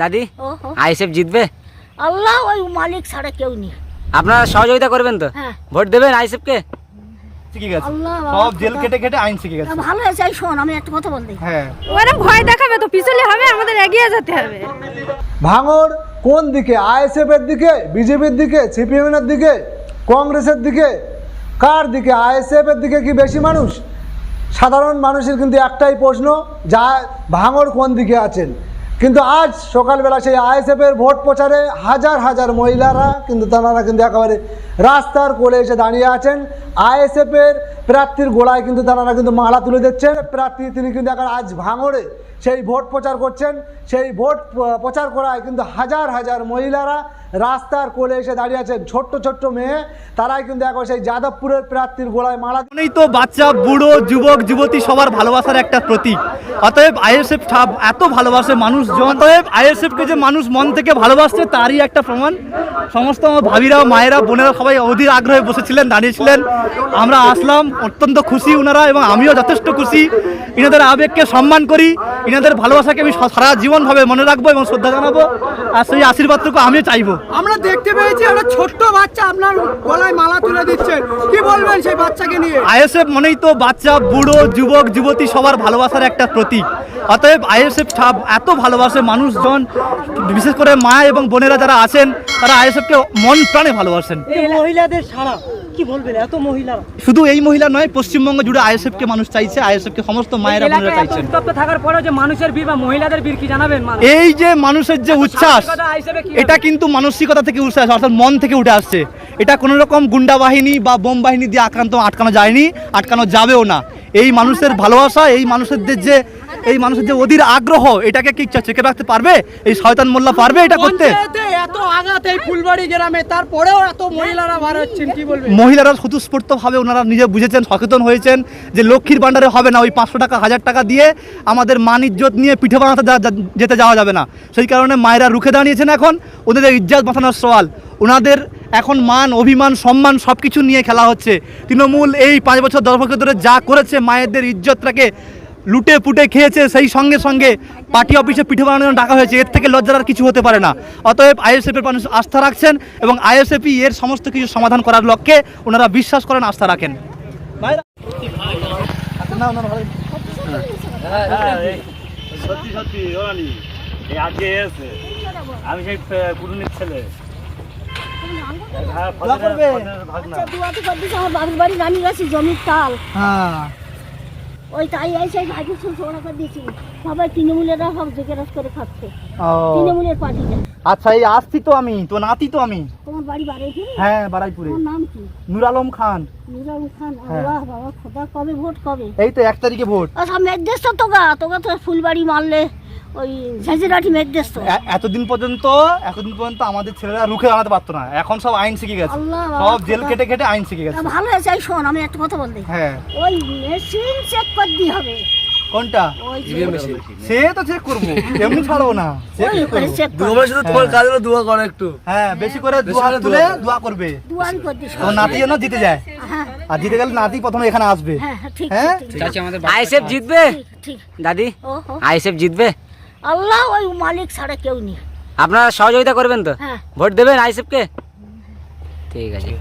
দাদি। আইএসএফ জিতবে? আল্লাহ ওই মালিক ছাড়া কেউ নেই। আপনারা সহযোগিতা করবেন তো? হ্যাঁ। ভোট দেবেন আইএসএফকে? শিখে গেছে। আল্লাহ সব জেল কেটে কেটে আইন শিখে গেছে। ভালো হয়েছে এই শোন আমি একটা কথা বলতে হ্যাঁ। ওরা ভয় দেখাবে তো পিছলে হবে আমাদের এগিয়ে যেতে হবে। ভাঙর কোন দিকে আইএসএফ এর দিকে বিজেপির দিকে সিপিএম এর দিকে কংগ্রেসের দিকে? কার দিকে আইএসএফ এর দিকে কি বেশি মানুষ? সাধারণ মানুষের কিন্তু একটাই প্রশ্ন যা ভাঙর কোন দিকে আছেন? কিন্তু আজ সকালবেলা সেই আইএসএফ এর ভোট প্রচারে হাজার হাজার মহিলারা, কিন্তু তারা কিন্তু একেবারে রাস্তার কোলে এসে দাঁড়িয়ে আছেন। আইএসএফের প্রার্থীর গোড়ায় কিন্তু তারা কিন্তু মালা তুলে দিচ্ছেন। প্রার্থী তিনি কিন্তু এখন আজ ভাঙড়ে সেই ভোট প্রচার করছেন, সেই ভোট প্রচার করায় কিন্তু হাজার হাজার মহিলারা রাস্তার কোলে এসে দাঁড়িয়ে আছেন। ছোট্ট ছোট্ট মেয়ে, তারাই কিন্তু এখন সেই যাদবপুরের প্রার্থীর গোড়ায় মারা মানেই তো বাচ্চা, বুড়ো, যুবক, যুবতী সবার ভালোবাসার একটা প্রতীক। অতএব আইএসএফ এত ভালোবাসে মানুষজন। অতএব আইএসএফকে যে মানুষ মন থেকে ভালোবাসছে, তারই একটা প্রমাণ। সমস্ত আমার ভাবিরা মায়েরা বোনেরা সবাই অধীর আগ্রহে বসেছিলেন দাঁড়িয়েছিলেন। আমরা আসলাম অত্যন্ত খুশি ওনারা এবং আমিও যথেষ্ট খুশি। ইনাদের আবেগকে সম্মান করি ইনাদের ভালোবাসাকে আমি সারা জীবনভাবে মনে রাখব এবং শ্রদ্ধা জানাব আর সেই আশীর্বাদটুকু আমিও চাইব। আমরা দেখতে পেয়েছি একটা ছোট্ট বাচ্চা আপনার গলায় মালা তুলে দিচ্ছেন কি বলবেন সেই বাচ্চাকে নিয়ে? আইএসএফ মনেই তো বাচ্চা বুড়ো যুবক যুবতী সবার ভালোবাসার একটা প্রতীক। অতএব আইএসএফ এত ভালোবাসে মানুষজন বিশেষ করে মা এবং বোনেরা যারা আছেন তারা আইএসএফকে মন প্রাণে ভালোবাসেন। মহিলাদের সারা কি বলবেন এত মহিলা? শুধু এই মহিলা নয় পশ্চিমবঙ্গ জুড়ে আইএসএফ কে মানুষ চাইছে আইএসএফ কে সমস্ত মায়েরা বোনেরা চাইছেন। উত্তপ্ত থাকার পরেও যে মানুষের বীর বা মহিলাদের বীর কি জানাবেন এই যে মানুষের যে উচ্ছ্বাস এটা কিন্তু মানসিকতা থেকে উচ্ছ্বাস অর্থাৎ মন থেকে উঠে আসছে। এটা কোনো রকম গুন্ডা বাহিনী বা বোম বাহিনী দিয়ে আক্রান্ত আটকানো যায়নি আটকানো যাবেও না। এই মানুষের ভালোবাসা এই মানুষের যে এই মানুষের যে অধীর আগ্রহ এটাকে কি চেকে রাখতে পারবে? এই শয়তান মোল্লা পারবে এটা করতে? এত আঘাত এই ফুলবাড়ি গ্রামে তারপরেও এত মহিলারা বার হচ্ছেন কি বলবেন? মহিলারা স্বতঃস্ফূর্তভাবে ওনারা নিজে বুঝেছেন সচেতন হয়েছেন যে লক্ষ্মীর ভাণ্ডারে হবে না ওই পাঁচশো টাকা হাজার টাকা দিয়ে আমাদের মান ইজ্জত নিয়ে পিঠে বানাতে যেতে যাওয়া যাবে না। সেই কারণে মায়েরা রুখে দাঁড়িয়েছেন এখন ওদের ইজ্জত বাঁচানোর সওয়াল। ওনাদের এখন মান, অভিমান, সম্মান সব কিছু নিয়ে খেলা হচ্ছে। তৃণমূল এই পাঁচ বছর, দশ বছর ধরে যা করেছে, মায়েদের ইজ্জতটাকে লুটে পুটে খেয়েছে, সেই সঙ্গে সঙ্গে পার্টি অফিসে পিঠে বানানোর ডাকা হয়েছে। এর থেকে লজ্জার আর কিছু হতে পারে না। অতএব আইএসএফের মানুষ আস্থা রাখছেন এবং আইএসএফই এর সমস্ত কিছু সমাধান করার লক্ষ্যে ওনারা বিশ্বাস করেন, আস্থা রাখেন। আমি সেই কুটুনির ছেলে। দোয়া করবে। আচ্ছা করতেছে আমার বাবির বাড়ি নামি গেছি জমির তাল। হ্যাঁ। ওই তাই এসে ভাগি ছোড়া করে দিয়েছি। সবাই তৃণমূলেরা সব করে খাচ্ছে। তৃণমূলের পার্টিটা। আচ্ছা এই আসছি তো আমি তো নাতি তো আমি। তোমার বাড়ি বাড়াইছি হ্যাঁ বারাইপুরে। তোমার নাম কি? নুর আলম খান। খান? হ্যাঁ। আল্লাহ বাবা খোদা কবে ভোট কবে? এই তো এক তারিখে ভোট। আচ্ছা তো তোগা তোগা তো ফুলবাড়ি মারলে ওই ঝাঁঝিরাটি তো। এতদিন পর্যন্ত এতদিন পর্যন্ত আমাদের ছেলেরা রুখে দাঁড়াতে পারতো না। এখন সব আইন শিখে গেছে। সব জেল কেটে কেটে আইন শিখে গেছে। ভালো হয়েছে শোন আমি একটা কথা বলতে। হ্যাঁ। ওই মেশিন চেক হবে। কোনটা? সে তো চেক করব এমনি ছাড়বো না। ওই করব। তোমার কাজ হলো দোয়া করো একটু। হ্যাঁ বেশি করে দোয়া তুলে দোয়া করবে। দুয়ারি তো নাতি যেন জিতে যায়। হ্যাঁ আর জিতে গেলে নাতি প্রথমে এখানে আসবে। হ্যাঁ হ্যাঁ, হ্যাঁ? ঠিক জিতবে? দাদি? ও। জিতবে? আল্লাহ ওই মালিক ছাড়া কেউ নেই। আপনারা সহযোগিতা করবেন তো? হ্যাঁ। ভোট দেবেন আইএসএফকে ঠিক আছে।